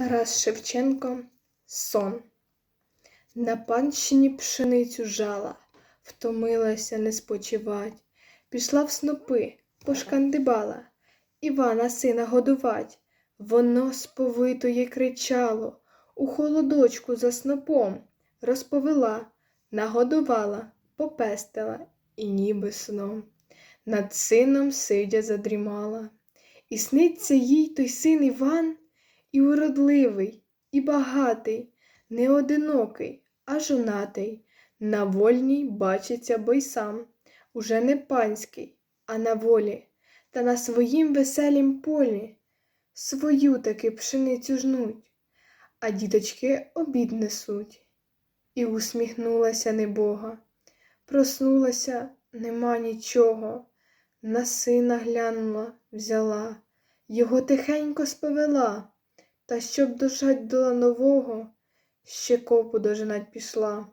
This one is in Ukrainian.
Тарас Шевченко Сон. На панщині пшеницю жала, втомилася не спочивать, пішла в снопи, пошкандибала, Івана сина годувать. Воно сповитоє кричало, у холодочку за снопом, розповела, нагодувала, попестила і ніби сном. Над сином сидя задрімала. І сниться їй той син Іван, і уродливий, і багатий, не одинокий, а жонатий. На вольній бачиться бо й сам, уже не панський, а на волі, та на своїм веселім полі свою таки пшеницю жнуть, а діточки обід несуть. І усміхнулася небога, проснулася, нема нічого, на сина глянула, взяла, його тихенько сповела, та щоб дожать до нового, ще копу дожинать пішла.